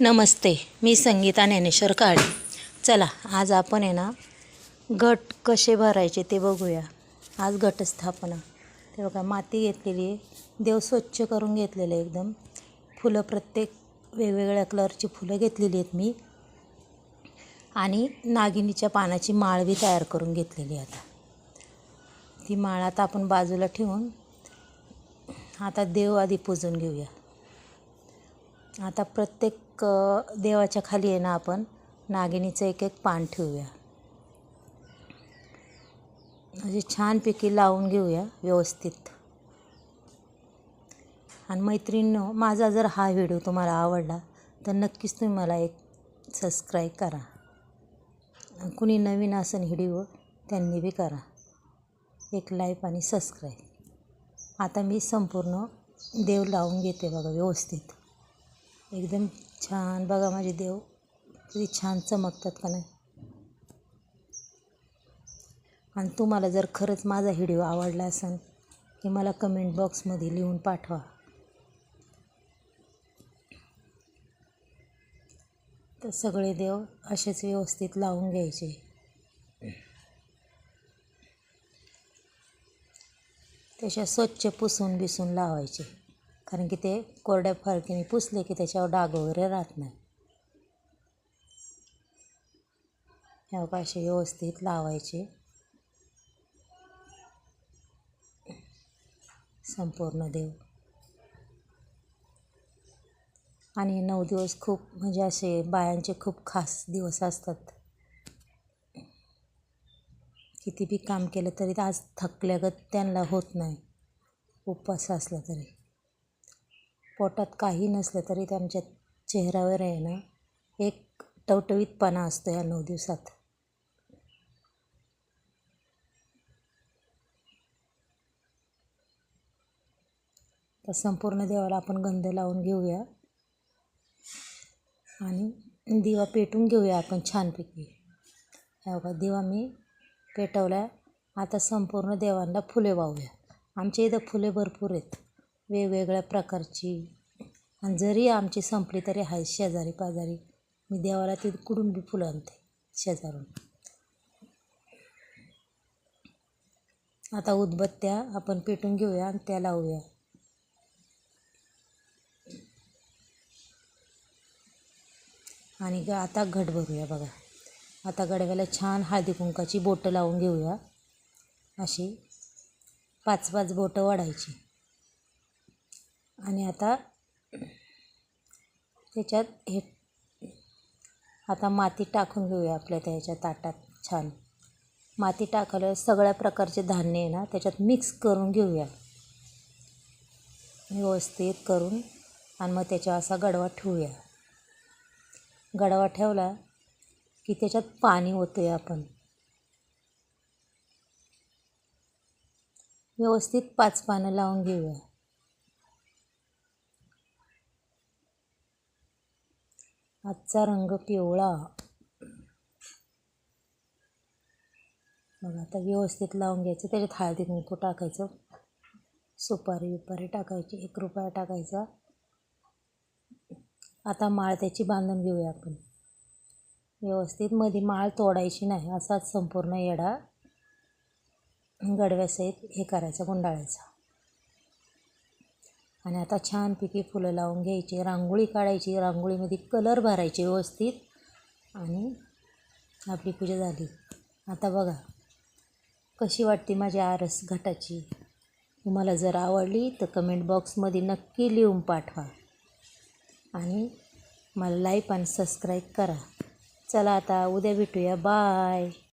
नमस्ते मी संगीता ज्ञानेश्वर काळे. चला आज आपण आहे ना घट कसे भरायचे ते बघूया. आज घटस्थापना. ते बघा माती घेतलेली आहे. देव स्वच्छ करून घेतलेलं आहे एकदम. फुलं प्रत्येक वेगवेगळ्या कलरची फुलं घेतलेली आहेत मी. आणि नागिनीच्या पानाची माळ बी तयार करून घेतलेली आहे आता. ती माळ आता आपण बाजूला ठेवून आता देव आधी पूजून घेऊया. आता प्रत्येक एक देवाच्या खाली आहे ना आपण नागिनीचं एक एक पान ठेवूया. म्हणजे छानपैकी लावून घेऊया व्यवस्थित. आणि मैत्रिणींनो माझा जर हा व्हिडिओ तुम्हाला आवडला तर नक्कीच तुम्ही मला एक सबस्क्राईब करा. कुणी नवीन असेल व्हिडिओ त्यांनी बी करा. एक लाईक आणि सबस्क्राईब. आता मी संपूर्ण देव लावून घेते बघा व्यवस्थित. एकदम छान. बघा माझे देव किती छान चमकतात का नाही? आणि तुम्हाला जर खरंच माझा व्हिडिओ आवडला असेल की मला कमेंट बॉक्समध्ये लिहून पाठवा. तर सगळे देव असेच व्यवस्थित लावून घ्यायचे. तशा स्वच्छ पुसून बिसून लावायचे. कारण की ते कोरड्या फरकीने पुसले की त्याच्यावर डाग वगैरे राहत नाही. ह्या असे व्यवस्थित लावायचे. संपूर्ण देव. आणि नऊ दिवस खूप म्हणजे असे बायांचे खूप खास दिवस असतात. किती बी काम केलं तरी आज थकल्यागत त्यांना होत नाही. उपवास असला तरी. पोटात काही नसलं तरी त्यांच्या चेहऱ्यावर आहे ना एक टवटवीतपणा असतो या नऊ दिवसात. तर संपूर्ण देवाला आपण गंध लावून घेऊया. आणि दिवा पेटून घेऊया आपण छानपैकी. ह्या बघा दिवा मी पेटवला आता संपूर्ण देवांना फुले वाहूया. आमच्या इथं फुले भरपूर आहेत. वेगवेगळ्या प्रकारची. आणि जरी आमची संपली तरी आहे शेजारी पाजारी. मी देवाला ती कुडुंबी फुलं आणते शेजारून. आता उदबत्त्या आपण पेटून घेऊया आणि त्या लावूया. आणि आता घट भरूया बघा. आता गडव्याला छान हळदी कुंकाची बोटं लावून घेऊया. अशी पाच पाच बोटं वाढायची. आणि आता त्याच्यात हे आता माती टाकून घेऊया आपल्या त्याच्या ताटात छान. माती टाकल्यावर सगळ्या प्रकारचे धान्य आहे ना त्याच्यात मिक्स करून घेऊया. व्यवस्थित करून आणि मग त्याच्यावर असा गडवा ठेवूया. गडवा ठेवला की त्याच्यात पाणी ओतूया आपण. व्यवस्थित पाच पानं लावून घेऊया. आजचा रंग पिवळा. मग आता व्यवस्थित लावून घ्यायचं. त्याच्यात हळदी कुंकू टाकायचं. सुपारी विपारी टाकायची. एक रुपया टाकायचा. आता माळ त्याची बांधून घेऊया आपण. व्यवस्थित. मध्ये माळ तोडायची नाही. असाच संपूर्ण येडा गडव्यासहित हे करायचा गुंडाळायचा. आणि आता छानपैकी फुलं लावून घ्यायची. रांगोळी काढायची. रांगोळीमध्ये कलर भरायचे व्यवस्थित. आणि आपली पूजा झाली. आता बघा कशी वाटते माझी आरस घटाची? तुम्हाला जर आवडली तर कमेंट बॉक्समध्ये नक्की लिहून पाठवा. आणि मला लाईक आणि सबस्क्राईब करा. चला आता उद्या भेटूया. बाय